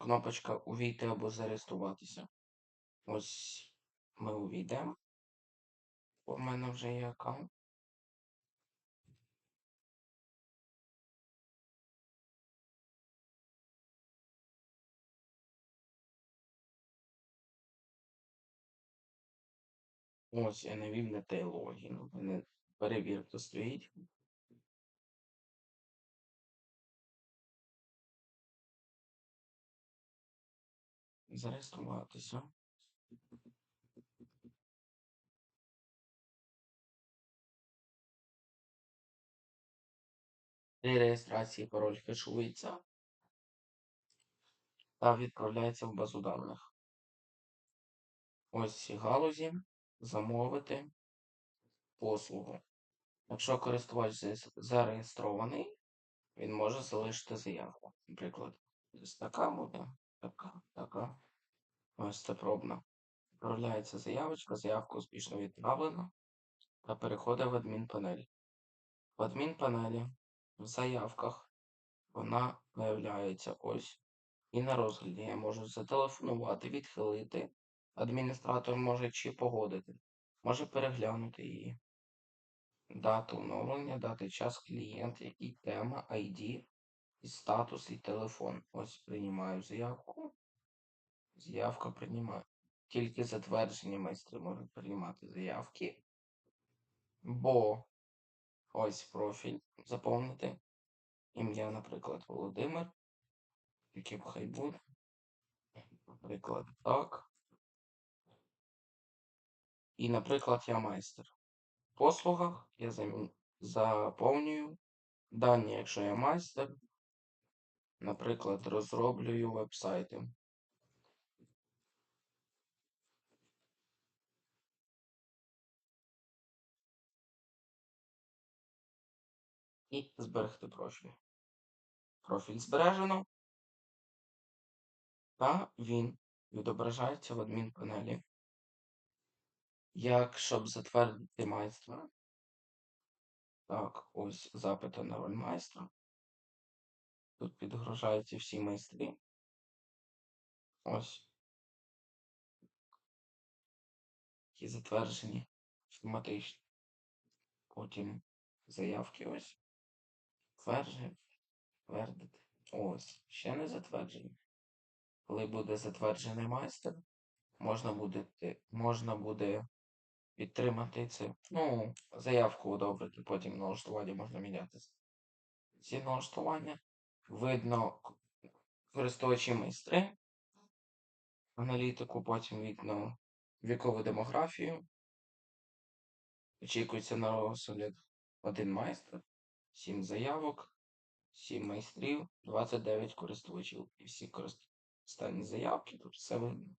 кнопочка Увійти або зареєструватися. Ось ми увійдемо. У мене вже є аккаунт. Ось я навів не той логін. У мене стоїть. Зареєструватися. При реєстрації пароль хешується та відправляється в базу даних. Ось ці галузі замовити послугу. Якщо користувач зареєстрований, він може залишити заявку. Наприклад, ось така буде. Ось це пробна. Відправляється заявочка, заявка успішно відправлена та переходить в адмінпанель. В адмінпанелі в заявках вона появляється ось. І на розгляді я можу зателефонувати, відхилити. Адміністратор може чи погодити, може переглянути її. Дату оновлення, дати час клієнт, який тема, ID, і статус і телефон. Ось приймаю заявку. Заявка приймаю. Тільки затверджені майстри можуть приймати заявки. Бо ось профіль заповнити. Ім'я, наприклад, Володимир. Яке б хай буде. Наприклад, так. І, наприклад, я майстер. В послугах я заповнюю дані, якщо я майстер. Наприклад, розроблюю вебсайти. І зберегти профіль. Профіль збережено. Та він відображається в адмінпанелі. Як щоб затвердити майстра. Так, ось запити на роль майстра. Тут підгружаються всі майстри. Ось. Які затверджені автоматично. Потім заявки ось. Твердження. Твердити. Ось. Ще не затверджені. Коли буде затверджений майстер, можна буде, можна буде підтримати це. Ну, заявку одобрити, потім налаштування можна міняти. Ці налаштування. Видно користувачі майстри. Аналітику, потім видно вікову демографію. Очікується на розгляд один майстер, 7 заявок, 7 майстрів, 29 користувачів. І всі корист- останні заявки, тут все видно.